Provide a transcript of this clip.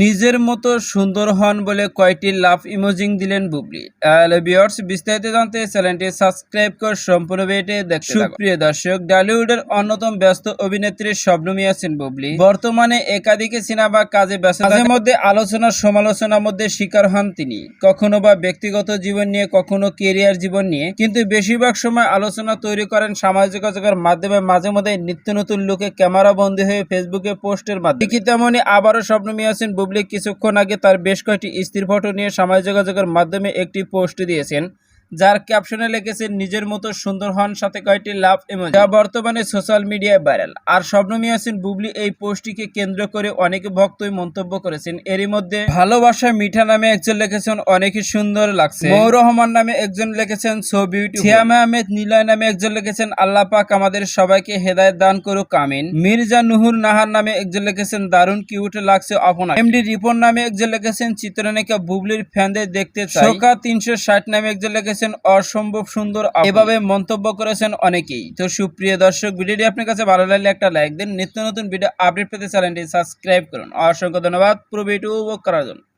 নিজের মতো সুন্দর হন বলে কয়টি লাভ ইমোজিং দিলেন বুবলি। ভিউয়ার্স বিস্তারিত জানতে চ্যানেলটি সাবস্ক্রাইব করে সম্পূর্ণ দেখতে থাকুন। সুপ্রিয় দর্শক ডালিউডের অন্যতম ব্যস্ত অভিনেত্রী শবনমী আছেন বুবলি। বর্তমানে একাধিক সিনেমা কাজে ব্যস্ত মাঝে মধ্যে আলোচনা সমালোচনার মধ্যে শিকার হন তিনি। কখনো বা ব্যক্তিগত জীবন নিয়ে কখনো কেরিয়ার জীবন নিয়ে। কিন্তু বেশিরভাগ সময় আলোচনা তৈরি করেন সামাজিক যোগাযোগের মাধ্যমে। মাঝে মধ্যে নিত্য নতুন লোকে ক্যামেরা বন্দী হয়ে ফেসবুকে পোস্টের মাধ্যমে। ঠিক তেমনই আবারও স্বপ্নমী আছেন বুবলি। কিছুক্ষণ আগে তার বেশ কয়েকটি স্থির ফটো নিয়ে সামাজিক যোগাযোগের মাধ্যমে একটি পোস্ট দিয়েছেন। যার ক্যাপশনে লিখেছেন নিজের মতো সুন্দর হন সাথে কয়েকটি লাভ ইমোজি যা বর্তমানে সোশ্যাল মিডিয়ায় ভাইরাল। আর স্বপ্নমী আছেন বুবলি এই পোস্টটিকে কেন্দ্র করে অনেকে ভক্তই মন্তব্য করেছেন। এরই মধ্যে ভালোবাসা মিঠা নামে একজন লিখেছেন অনেকই সুন্দর লাগছে। মৌ রহমান নামে একজন লিখেছেন, সো বিউটিফুল। সিয়াম আহমেদ নিলয় নামে একজন লিখেছেন, আল্লাহ পাক আমাদের সবাইকে হেদায়েত দান করুক, আমিন। মির্জা নুহুর নাহার নামে একজন লিখেছেন, দারুণ কিউট লাগছে অপনা এমডি রিপন নামে একজন লিখেছেন, চিত্রনায়িকা বুবলির ফ্যানদের দেখতে চাই। শোকা তিনশো ষাট নামে একজন লিখেছেন অসম্ভব সুন্দর এভাবে মন্তব্য করেছেন অনেকেই। তো সুপ্রিয় দর্শক, ভিডিওটি আপনার কাছে ভালো লাগলে একটা লাইক দিন। নিত্য নতুন ভিডিও আপডেট পেতে চ্যানেলটি সাবস্ক্রাইব করুন। অসংখ্য ধন্যবাদ। পুরো ভিডিও উপভোগ করার জন্য।